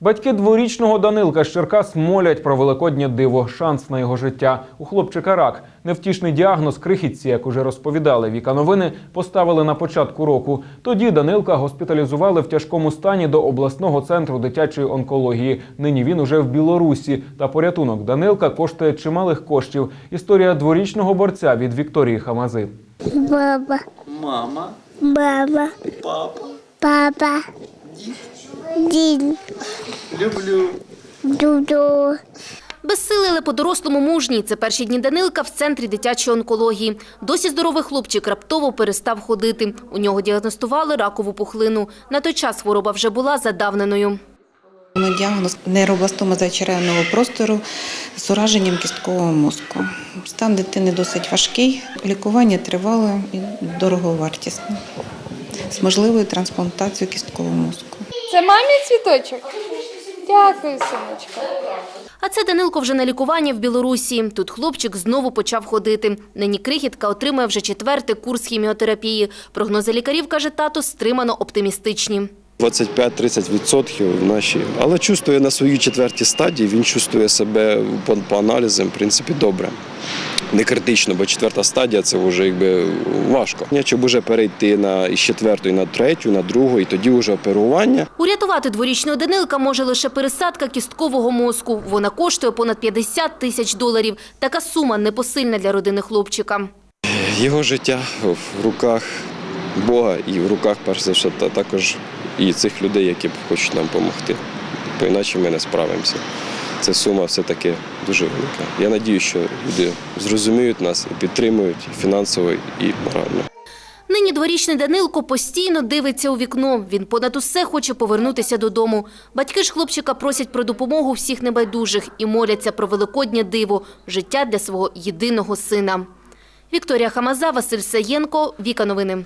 Батьки дворічного Данилка з Черкас молять про великоднє диво, шанс на його життя. У хлопчика рак. Невтішний діагноз крихітці, як уже розповідали Віка новини, поставили на початку року. Тоді Данилка госпіталізували в тяжкому стані до обласного центру дитячої онкології. Нині він уже в Білорусі. Та порятунок Данилка коштує чималих коштів. Історія дворічного борця від Вікторії Хамази. Баба, Мама, баба, папа, папа, дід, люблю. дуду. Безсилий, але по-дорослому мужній. Це перші дні Данилка в центрі дитячої онкології. Досі здоровий хлопчик раптово перестав ходити. У нього діагностували ракову пухлину. На той час хвороба вже була задавненою. Ну, Діагноз нейробластома зачеревного простору з ураженням кісткового мозку. Стан дитини досить важкий, лікування тривале і дороговартісне з можливою трансплантацією кісткового мозку. Це мамі цвіточок? Дякую, сонечко. А це Данилко вже на лікуванні в Білорусі. Тут хлопчик знову почав ходити. Нині крихітка отримує вже четвертий курс хіміотерапії. Прогнози лікарів, каже тато, стримано оптимістичні. 25-30% наші. Але чувствує на своїй четвертій стадії, він чувствує себе по, по аналізам, в принципі, добре. Не критично, бо четверта стадія це вже якби важко. Щоб вже перейти на із четвертої на третю, на другу, і тоді вже оперування. Урятувати дворічного Данилка може лише пересадка кісткового мозку. Вона коштує понад 50 тисяч доларів. Така сума непосильна для родини хлопчика. Його життя в руках Бога і в руках, перш за все, та також і цих людей, які хочуть нам допомогти. Бо іначе ми не справимося. Ця сума все-таки дуже велика. Я надію, що люди зрозуміють нас і підтримують і фінансово і морально. Нині дворічний Данилко постійно дивиться у вікно. Він понад усе хоче повернутися додому. Батьки ж хлопчика просять про допомогу всіх небайдужих і моляться про великоднє диво – життя для свого єдиного сина. Вікторія Хамаза, Василь Саєнко, Віка Новини.